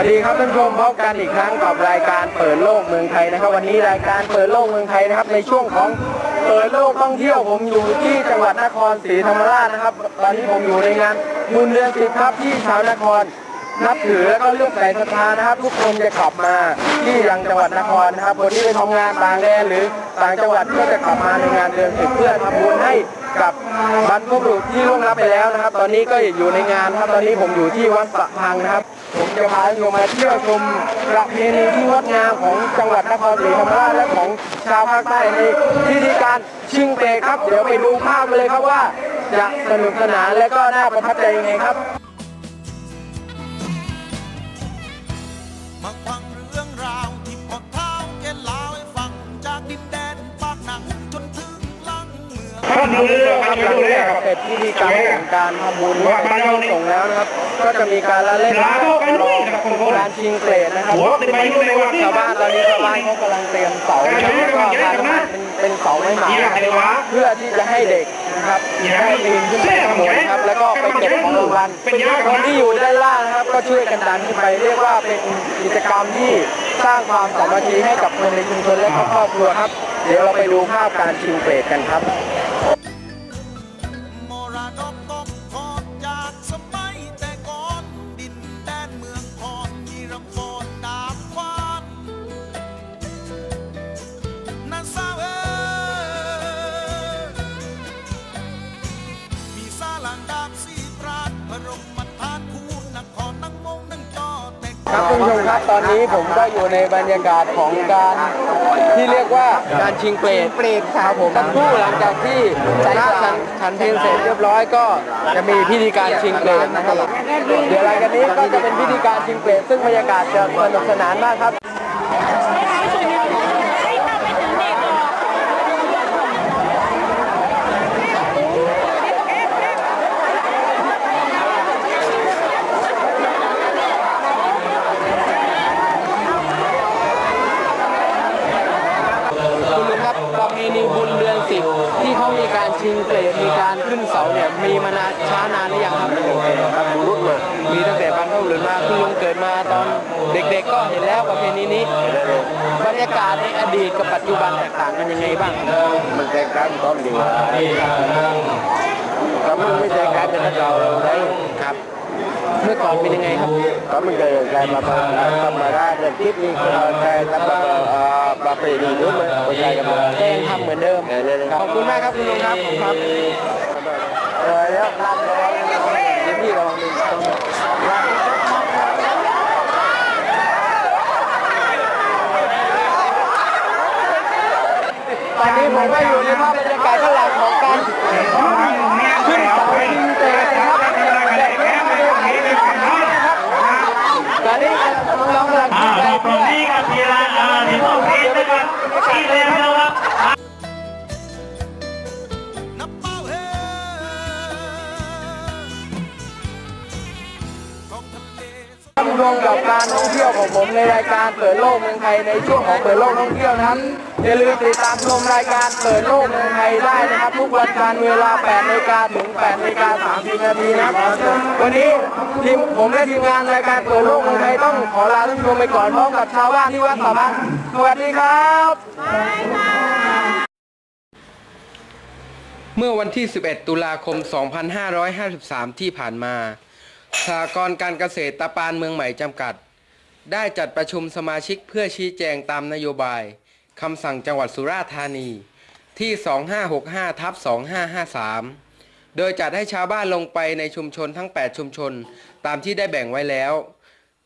วัสดีครับท่านผู้ชมพบกันอีกครั้งกับรายการเปิดโลกเมืองไทยนะครับ วันนี้รายการเปิดโลกเมืองไทยนะครับ ในช่วงของเปิดโลกท่องเที่ยวผมอยู่ที่จังหวัดนครศรีธรรมราชนะครับ ตอนนี้ผมอยู่ในงานบุญเดือนสิบครับที่ชาวนครนับถือแล้วก็เลื่อกใส่ศรัทธานะครับ ทุกคนจะกลับมาที่ยังจังหวัดนครนะครับคนที่ไปทำงานต่างแดนหรือต่างจังหวัดก็จะกลับมาในงานเดือนสิบเพื่อทำบุญให้กับบรรพบุรุษที่ล่วงลับไปแล้วนะครับ ตอนนี้ก็อยู่ในงานครับตอนนี้ผมอยู่ที่วัดสะพังนะครับ ผมจะพาท่านผู้ชมมาเที่ยวชมประเพณีที่งดงามของจังหวัดนครศรีธรรมราชและของชาวภาคใต้ในพิธีการชิงเปรตครับ เดี๋ยวไปดูภาพกันเลยครับว่า จะสนุกสนานและก็น่าประทับใจยังไงครับมาฟังเรื่องราวที่พ่อเท้าแกเล่าให้ฟังจากดินแดนปากหนังจนถึงลังเมืองครับดูเรื่องครับหลังจาก เสร็จพิธีกรรมของการทำบุญวัดพระยงส่งแล้วนะครับ ก็จะมีการละเล่นรองการชิงเกรดนะครับชาวบ้านตอนนี้ชาวบ้านเขากำลังเตรียมเสานะครับแล้วก็ทำเป็นเป็นเสาไม้หมาเพื่อที่จะให้เด็กนะครับได้ปีนขึ้นไปข้างบนครับแล้วก็ไปเก็บของรางวัลคนที่อยู่ด้านล่างนะครับ ก็ช่วยกันดันขึ้นไปเรียกว่าเป็นกิจกรรมที่สร้างความสามัคคีให้กับคนในชุมชนและครอบครัวครับ เดี๋ยวเราไปดูภาพการชิงเกรดกันครับ ครับคุณผู้ชมครับตอนนี้ผมก็อยู่ในบรรยากาศของการที่เรียกว่าการชิงเปรตเปรตครับผมทั้งคู่หลังจากที่พระฉันฉันเพลเสร็จเรียบร้อยก็จะมีพิธีการชิงเปรตนะครับเดี๋ยวหลังจากนี้ก็จะเป็นพิธีการชิงเปรตซึ่งบรรยากาศจะสนุกสนานมากครับ คุณลุงครับประเพณีบุญเดือนสิบที่เขามีการชิงเปรตมี การขึ้นเสาเนี่ยมีมานานช้านานหรือยังครับครับรุ่นเลยมีตั้งแต่บรรพบุรุษมาคุณลุงเกิดมาตอนเด็กๆก็เห็นแล้วประเพณีนี้บรรยากาศในอดีตกับปัจจุบันแตกต่างกันยังไงบ้างมันแตกต่างต้นดีก็มันไม่ใช่การเป็นเราเราได้ครับ เมื่อก่อนเป็นยังไงครับก็มันเกิดการมาทำมาได้เรื่องคิดนี่ก็แต่แล้วก็ประเพณีนู้นมันไม่ใช่กันแกยังทำเหมือนเดิมขอบคุณมากครับคุณลุงครับผมครับเออแล้วลาดเนี่ยวพี่ลองดูตอนนี้ผมก็อยู่ในภาพบรรยากาศข้างหลังของการขึ้นเสาชิงเตะนะครับตอนนี้น้องกำลัง อ่า ขึ้นไป ตรงนี้กับทีละอ่าที่ต้อง เรี ท่านผู้ชมกับการท่องเที่ยวของผมในรายการเปิดโลกเมืองไทยในช่วงของเปิดโลกท่องเที่ยวนะครับอย่าลืมติดตามชมรายการเปิดโลกเมืองไทยได้นะครับ ทุกวันจันทร์เวลา8นาฬิกาถึง8นาฬิกา30นาทีนะครับวันนี้ทีมผมและทีมงานรายการเปิดโลกเมืองไทยต้องขอลาท่านผู้ชมไปก่อนพร้อมกับชาวบ้านที่วัดสามัคสวัสดีครับเมื่อวันที่ 11 ตุลาคม 2553 ที่ผ่านมา สหกรณ์การเกษตรตะปานเมืองใหม่จำกัด ได้จัดประชุมสมาชิกเพื่อชี้แจงตามนโยบายคำสั่งจังหวัดสุราษฎร์ธานีที่ 2565ทับ2553 โดยจัดให้ชาวบ้านลงไปในชุมชนทั้ง 8 ชุมชน ตามที่ได้แบ่งไว้แล้ว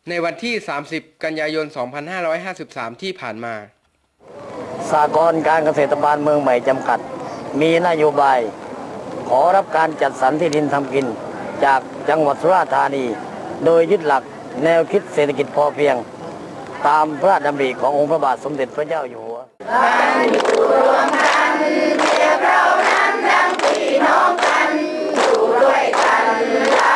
ในวันที่ 30 กันยายน 2553 ที่ผ่านมาสากลการเกษตรบาลเมืองใหม่จำกัด มีนโยบาย ขอรับการจัดสรรที่ดินทำกิน จากจังหวัดสุราษฎร์ธานี โดยยึดหลักแนวคิดเศรษฐกิจพอเพียง ตามพระราชดำริขององค์พระบาทสมเด็จพระเจ้าอยู่หัวเรานั้นดังพี่น้องกันอยู่ด้วยกัน